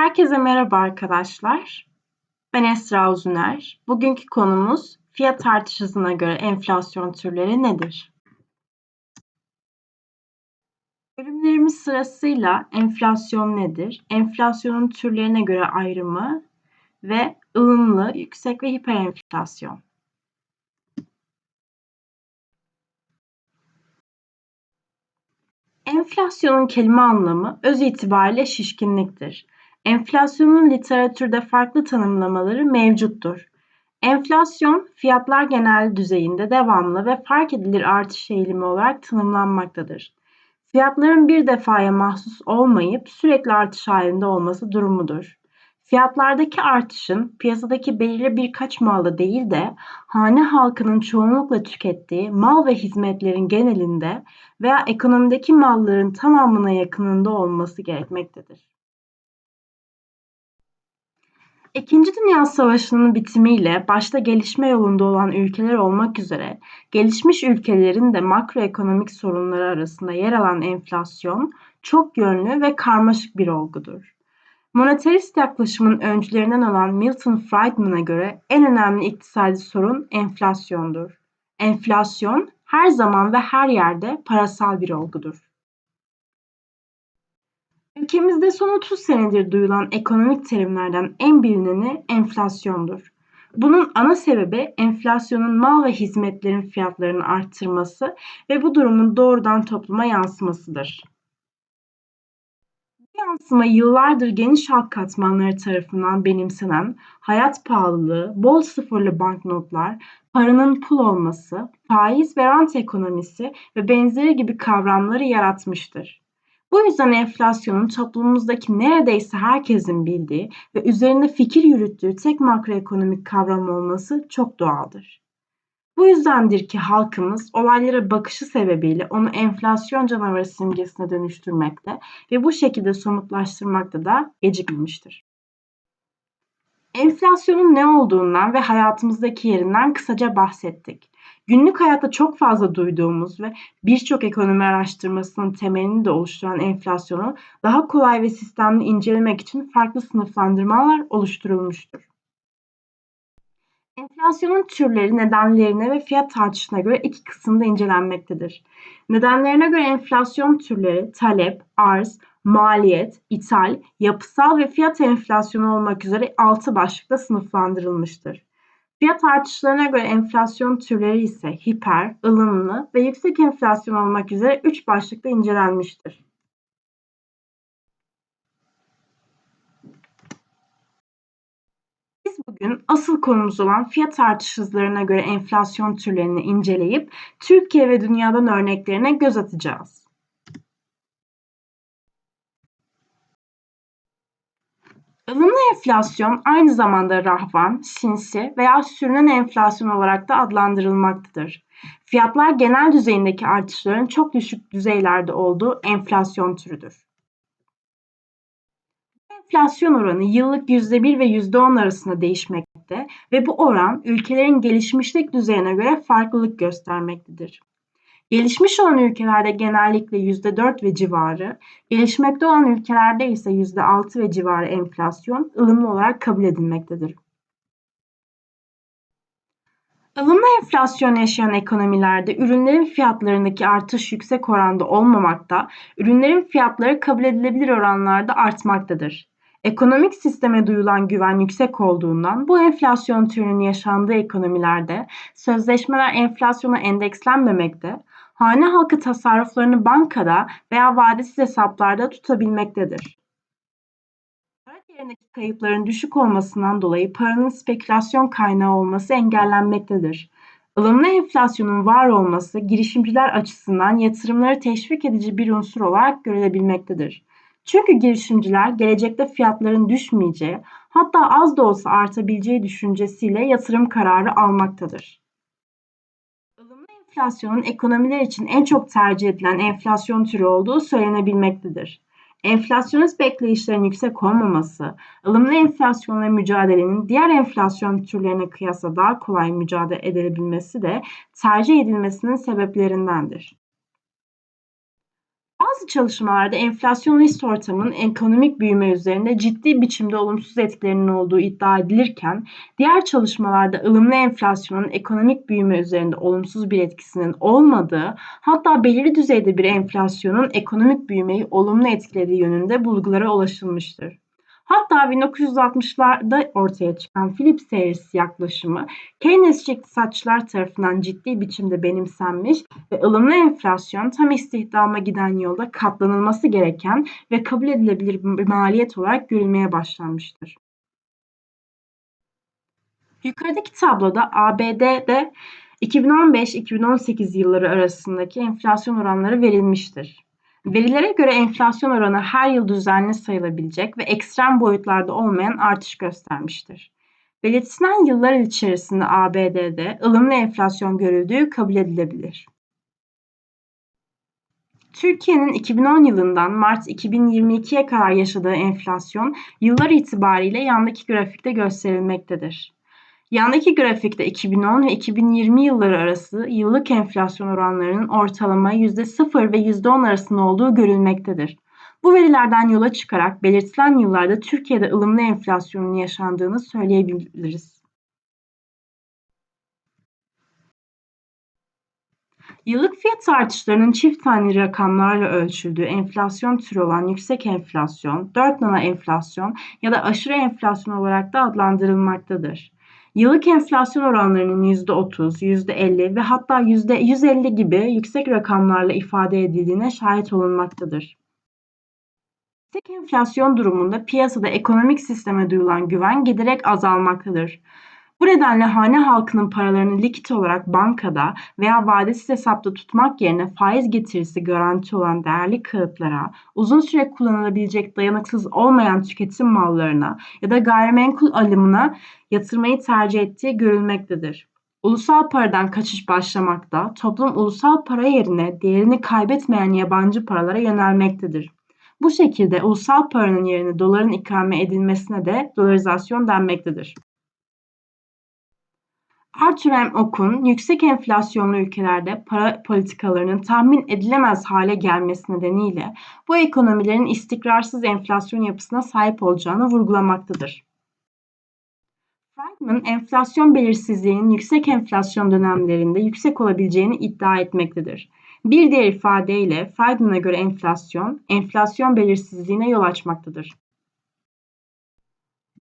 Herkese merhaba arkadaşlar. Ben Esra Uzuner. Bugünkü konumuz fiyat artış hızına göre enflasyon türleri nedir? Bölümlerimiz sırasıyla enflasyon nedir, enflasyonun türlerine göre ayrımı ve ılımlı, yüksek ve hiperenflasyon. Enflasyonun kelime anlamı öz itibariyle şişkinliktir. Enflasyonun literatürde farklı tanımlamaları mevcuttur. Enflasyon, fiyatlar genel düzeyinde devamlı ve fark edilir artış eğilimi olarak tanımlanmaktadır. Fiyatların bir defaya mahsus olmayıp sürekli artış halinde olması durumudur. Fiyatlardaki artışın piyasadaki belirli birkaç malda değil de hane halkının çoğunlukla tükettiği mal ve hizmetlerin genelinde veya ekonomideki malların tamamına yakınında olması gerekmektedir. İkinci Dünya Savaşı'nın bitimiyle başta gelişme yolunda olan ülkeler olmak üzere gelişmiş ülkelerin de makroekonomik sorunları arasında yer alan enflasyon çok yönlü ve karmaşık bir olgudur. Monetarist yaklaşımın öncülerinden olan Milton Friedman'a göre en önemli iktisadi sorun enflasyondur. Enflasyon her zaman ve her yerde parasal bir olgudur. Ülkemizde son 30 senedir duyulan ekonomik terimlerden en bilineni enflasyondur. Bunun ana sebebi enflasyonun mal ve hizmetlerin fiyatlarını arttırması ve bu durumun doğrudan topluma yansımasıdır. Bu yansıma yıllardır geniş halk katmanları tarafından benimsenen hayat pahalılığı, bol sıfırlı banknotlar, paranın pul olması, faiz ve rant ekonomisi ve benzeri gibi kavramları yaratmıştır. Bu yüzden enflasyonun toplumumuzdaki neredeyse herkesin bildiği ve üzerinde fikir yürüttüğü tek makroekonomik kavram olması çok doğaldır. Bu yüzdendir ki halkımız olaylara bakışı sebebiyle onu enflasyon canavarı simgesine dönüştürmekte ve bu şekilde somutlaştırmakta da gecikmemiştir. Enflasyonun ne olduğundan ve hayatımızdaki yerinden kısaca bahsettik. Günlük hayatta çok fazla duyduğumuz ve birçok ekonomi araştırmasının temelini de oluşturan enflasyonu daha kolay ve sistemli incelemek için farklı sınıflandırmalar oluşturulmuştur. Enflasyonun türleri nedenlerine ve fiyat artışına göre iki kısımda incelenmektedir. Nedenlerine göre enflasyon türleri talep, arz, maliyet, ithal, yapısal ve fiyat enflasyonu olmak üzere altı başlıkta sınıflandırılmıştır. Fiyat artışlarına göre enflasyon türleri ise hiper, ılımlı ve yüksek enflasyon olmak üzere üç başlıkta incelenmiştir. Biz bugün asıl konumuz olan fiyat artış hızlarına göre enflasyon türlerini inceleyip Türkiye ve dünyadan örneklerine göz atacağız. Ilımlı enflasyon aynı zamanda rahvan, sinsi veya sürünen enflasyon olarak da adlandırılmaktadır. Fiyatlar genel düzeyindeki artışların çok düşük düzeylerde olduğu enflasyon türüdür. Enflasyon oranı yıllık %1 ve %10 arasında değişmekte ve bu oran ülkelerin gelişmişlik düzeyine göre farklılık göstermektedir. Gelişmiş olan ülkelerde genellikle %4 ve civarı, gelişmekte olan ülkelerde ise %6 ve civarı enflasyon ılımlı olarak kabul edilmektedir. Ilımlı enflasyon yaşayan ekonomilerde ürünlerin fiyatlarındaki artış yüksek oranda olmamakta, ürünlerin fiyatları kabul edilebilir oranlarda artmaktadır. Ekonomik sisteme duyulan güven yüksek olduğundan bu enflasyon türünün yaşandığı ekonomilerde sözleşmeler enflasyona endekslenmemekte, hane halkı tasarruflarını bankada veya vadesiz hesaplarda tutabilmektedir. Para değerindeki kayıpların düşük olmasından dolayı paranın spekülasyon kaynağı olması engellenmektedir. Ilımlı enflasyonun var olması girişimciler açısından yatırımları teşvik edici bir unsur olarak görülebilmektedir. Çünkü girişimciler gelecekte fiyatların düşmeyeceği, hatta az da olsa artabileceği düşüncesiyle yatırım kararı almaktadır. Enflasyonun ekonomiler için en çok tercih edilen enflasyon türü olduğu söylenebilmektedir. Enflasyonist bekleyişlerin yüksek olmaması, ılımlı enflasyonla mücadelenin diğer enflasyon türlerine kıyasla daha kolay mücadele edilebilmesi de tercih edilmesinin sebeplerindendir. Bazı çalışmalarda enflasyon risk ortamının ekonomik büyüme üzerinde ciddi biçimde olumsuz etkilerinin olduğu iddia edilirken, diğer çalışmalarda ılımlı enflasyonun ekonomik büyüme üzerinde olumsuz bir etkisinin olmadığı, hatta belirli düzeyde bir enflasyonun ekonomik büyümeyi olumlu etkilediği yönünde bulgulara ulaşılmıştır. Hatta 1960'larda ortaya çıkan Phillips serisi yaklaşımı Keynesçi iktisatçılar tarafından ciddi biçimde benimsenmiş ve ılımlı enflasyon tam istihdama giden yolda katlanılması gereken ve kabul edilebilir bir maliyet olarak görülmeye başlanmıştır. Yukarıdaki tabloda ABD'de 2015-2018 yılları arasındaki enflasyon oranları verilmiştir. Verilere göre enflasyon oranı her yıl düzenli sayılabilecek ve ekstrem boyutlarda olmayan artış göstermiştir. Belirtilen yıllar içerisinde ABD'de ılımlı enflasyon görüldüğü kabul edilebilir. Türkiye'nin 2010 yılından Mart 2022'ye kadar yaşadığı enflasyon yıllar itibariyle yandaki grafikte gösterilmektedir. Yandaki grafikte 2010 ve 2020 yılları arası yıllık enflasyon oranlarının ortalama %0 ve %10 arasında olduğu görülmektedir. Bu verilerden yola çıkarak belirtilen yıllarda Türkiye'de ılımlı enflasyonun yaşandığını söyleyebiliriz. Yıllık fiyat artışlarının çift taneli rakamlarla ölçüldüğü enflasyon türü olan yüksek enflasyon, 4 nana enflasyon ya da aşırı enflasyon olarak da adlandırılmaktadır. Yıllık enflasyon oranlarının %30, %50 ve hatta %150 gibi yüksek rakamlarla ifade edildiğine şahit olunmaktadır. Yüksek enflasyon durumunda piyasada ekonomik sisteme duyulan güven giderek azalmaktadır. Bu nedenle hane halkının paralarını likit olarak bankada veya vadesiz hesapta tutmak yerine faiz getirisi garanti olan değerli kağıtlara, uzun süre kullanılabilecek dayanıksız olmayan tüketim mallarına ya da gayrimenkul alımına yatırmayı tercih ettiği görülmektedir. Ulusal paradan kaçış başlamakta, toplum ulusal para yerine değerini kaybetmeyen yabancı paralara yönelmektedir. Bu şekilde ulusal paranın yerine doların ikame edilmesine de dolarizasyon denmektedir. M. Okun, yüksek enflasyonlu ülkelerde para politikalarının tahmin edilemez hale gelmesi nedeniyle bu ekonomilerin istikrarsız enflasyon yapısına sahip olacağını vurgulamaktadır. Friedman, enflasyon belirsizliğinin yüksek enflasyon dönemlerinde yüksek olabileceğini iddia etmektedir. Bir diğer ifadeyle Friedman'a göre enflasyon, enflasyon belirsizliğine yol açmaktadır.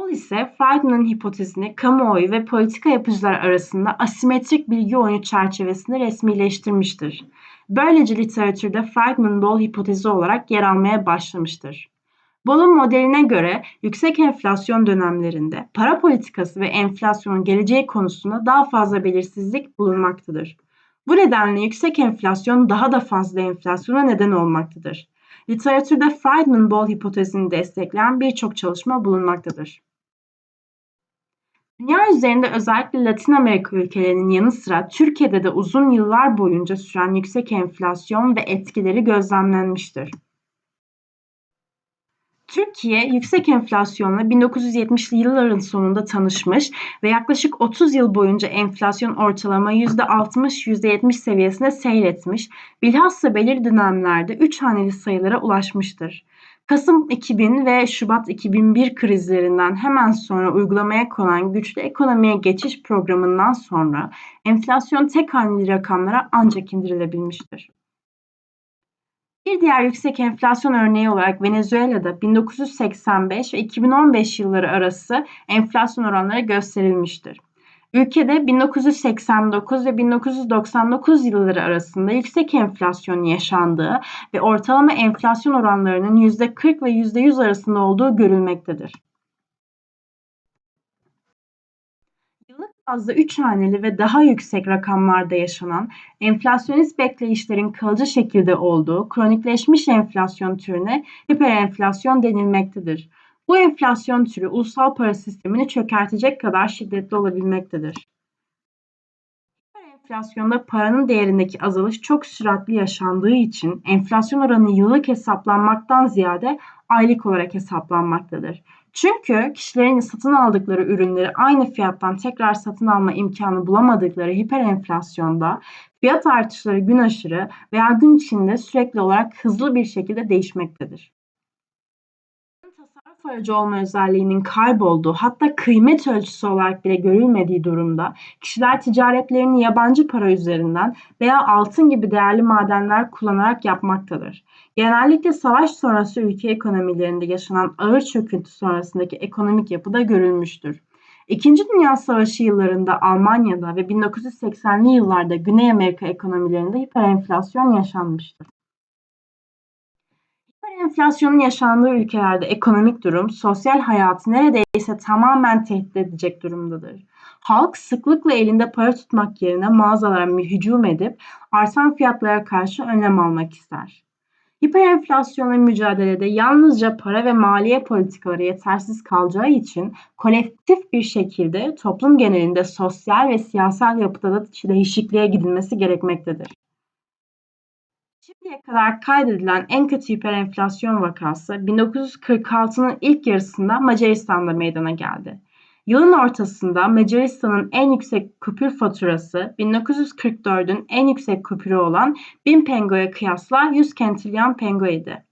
Ball ise Friedman'ın hipotezini kamuoyu ve politika yapıcılar arasında asimetrik bilgi oyunu çerçevesinde resmileştirmiştir. Böylece literatürde Friedman-Ball hipotezi olarak yer almaya başlamıştır. Ball'un modeline göre yüksek enflasyon dönemlerinde para politikası ve enflasyonun geleceği konusunda daha fazla belirsizlik bulunmaktadır. Bu nedenle yüksek enflasyon daha da fazla enflasyona neden olmaktadır. Literatürde Friedman-Ball hipotezini destekleyen birçok çalışma bulunmaktadır. Dünya üzerinde özellikle Latin Amerika ülkelerinin yanı sıra Türkiye'de de uzun yıllar boyunca süren yüksek enflasyon ve etkileri gözlemlenmiştir. Türkiye yüksek enflasyonla 1970'li yılların sonunda tanışmış ve yaklaşık 30 yıl boyunca enflasyon ortalama %60-%70 seviyesinde seyretmiş, bilhassa belirli dönemlerde 3 haneli sayılara ulaşmıştır. Kasım 2000 ve Şubat 2001 krizlerinden hemen sonra uygulamaya konan güçlü ekonomiye geçiş programından sonra enflasyon tek haneli rakamlara ancak indirilebilmiştir. Bir diğer yüksek enflasyon örneği olarak Venezuela'da 1985 ve 2015 yılları arası enflasyon oranları gösterilmiştir. Ülkede 1989 ve 1999 yılları arasında yüksek enflasyon yaşandığı ve ortalama enflasyon oranlarının %40 ve %100 arasında olduğu görülmektedir. fazla 3 haneli ve daha yüksek rakamlarda yaşanan enflasyonist bekleyişlerin kalıcı şekilde olduğu kronikleşmiş enflasyon türüne hiperenflasyon denilmektedir. Bu enflasyon türü ulusal para sistemini çökertecek kadar şiddetli olabilmektedir. Hiperenflasyonda paranın değerindeki azalış çok süratli yaşandığı için enflasyon oranı yıllık hesaplanmaktan ziyade aylık olarak hesaplanmaktadır. Çünkü kişilerin satın aldıkları ürünleri aynı fiyattan tekrar satın alma imkanı bulamadıkları hiperenflasyonda Fiyat artışları gün aşırı veya gün içinde sürekli olarak hızlı bir şekilde değişmektedir. Aracı olma özelliğinin kaybolduğu hatta kıymet ölçüsü olarak bile görülmediği durumda kişiler ticaretlerini yabancı para üzerinden veya altın gibi değerli madenler kullanarak yapmaktadır. Genellikle savaş sonrası ülke ekonomilerinde yaşanan ağır çöküntü sonrasındaki ekonomik yapıda görülmüştür. İkinci Dünya Savaşı yıllarında Almanya'da ve 1980'li yıllarda Güney Amerika ekonomilerinde hiperenflasyon yaşanmıştır. Hiperenflasyonun yaşandığı ülkelerde ekonomik durum, sosyal hayatı neredeyse tamamen tehdit edecek durumdadır. Halk sıklıkla elinde para tutmak yerine mağazalara hücum edip artan fiyatlara karşı önlem almak ister. Hiperenflasyonla mücadelede yalnızca para ve maliye politikaları yetersiz kalacağı için kolektif bir şekilde toplum genelinde sosyal ve siyasal yapıda da değişikliğe gidilmesi gerekmektedir. Şimdiye kadar kaydedilen en kötü hiperenflasyon vakası 1946'nın ilk yarısında Macaristan'da meydana geldi. Yılın ortasında Macaristan'ın en yüksek kupür faturası 1944'ün en yüksek kupürü olan 1000 pengoya kıyasla 100 kentilyan pengo idi.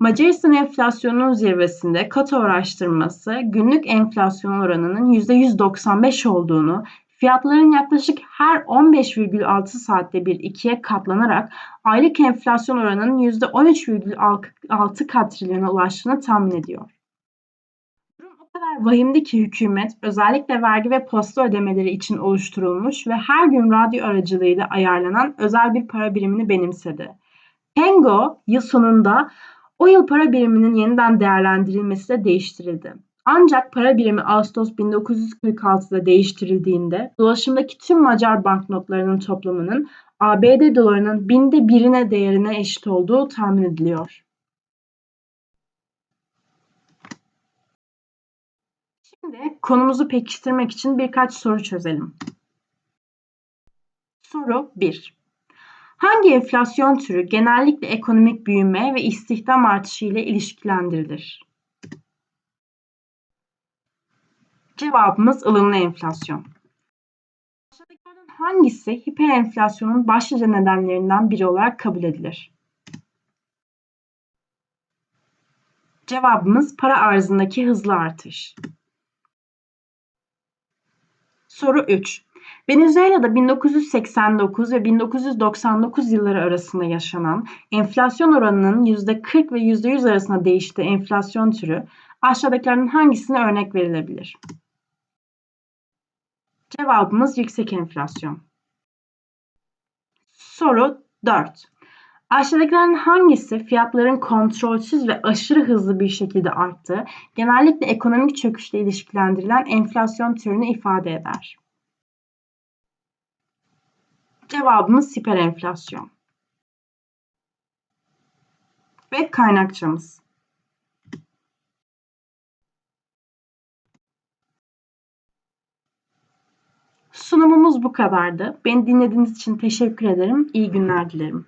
Macaristan enflasyonunun zirvesinde Kato araştırması günlük enflasyon oranının %195 olduğunu, fiyatların yaklaşık her 15,6 saatte bir ikiye katlanarak aylık enflasyon oranının %13,6 katrilyona ulaştığını tahmin ediyor kadar vahimdi ki hükümet özellikle vergi ve posta ödemeleri için oluşturulmuş ve her gün radyo aracılığıyla ayarlanan özel bir para birimini benimsedi. Pengo yıl sonunda o yıl para biriminin yeniden değerlendirilmesi de değiştirildi. Ancak para birimi Ağustos 1946'da değiştirildiğinde dolaşımdaki tüm Macar banknotlarının toplamının ABD dolarının binde birine değerine eşit olduğu tahmin ediliyor. Şimdi konumuzu pekiştirmek için birkaç soru çözelim. Soru 1. Hangi enflasyon türü genellikle ekonomik büyüme ve istihdam artışı ile ilişkilendirilir? Cevabımız ılımlı enflasyon. Aşağıdakilerden hangisi hiperenflasyonun başlıca nedenlerinden biri olarak kabul edilir? Cevabımız para arzındaki hızlı artış. Soru 3. Venezuela'da 1989 ve 1999 yılları arasında yaşanan enflasyon oranının %40 ve %100 arasında değiştiği enflasyon türü aşağıdakilerden hangisine örnek verilebilir? Cevabımız yüksek enflasyon. Soru 4. Aşağıdakilerin hangisi fiyatların kontrolsüz ve aşırı hızlı bir şekilde arttığı, genellikle ekonomik çöküşle ilişkilendirilen enflasyon türünü ifade eder? Cevabımız hiperenflasyon. Ve kaynakçamız. Sunumumuz bu kadardı. Beni dinlediğiniz için teşekkür ederim. İyi günler dilerim.